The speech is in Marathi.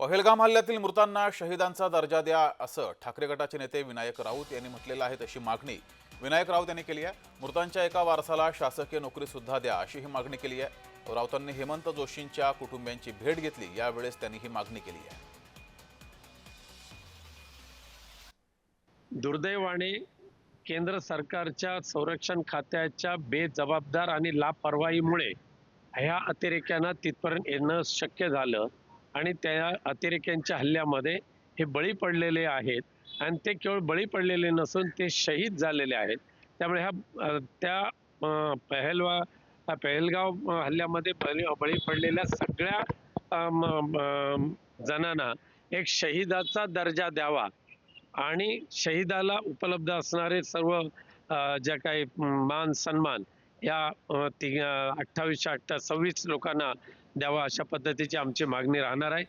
पहलगाम हल्ल्यातील मृतांना शहीदांचा दर्जा द्या असं ठाकरे गटाचे नेते विनायक राऊत यांनी म्हटलेलं आहे तशी मागणी. विनायक राऊत यांनी केली आहे. मृतांच्या एका वारसाला शासकीय नोकरी सुद्धा द्या अशी ही मागणी केली आहे. राऊतांनी हेमंत जोशींच्या कुटुंबियांची भेट घेतली. यावेळेस त्यांनी ही मागणी केली आहे. दुर्दैवाने केंद्र सरकारच्या संरक्षण खात्याच्या बेजबाबदार आणि लापरवाहीमुळे ह्या अतिरेक्यांना तिथपर्यंत येणं शक्य झालं. आणि त्या अतिरेक्यांच्या हल्ल्यामध्ये हे बळी पडलेले आहेत. आणि ते केवळ बळी पडलेले नसून ते शहीद झालेले आहेत. त्यामुळे ह्या त्या पहलवा पहलगाव हल्ल्यामध्ये बळी बळी पडलेल्या सगळ्या म- जणांना एक शहीदाचा दर्जा द्यावा. आणि शहीदाला उपलब्ध असणारे सर्व ज्या काही मान सन्मान या ती अठ्ठावीसशे अठ्ठा सव्वीस लोकांना द्यावा अशा पद्धतीची आमची मागणी राहणार आहे.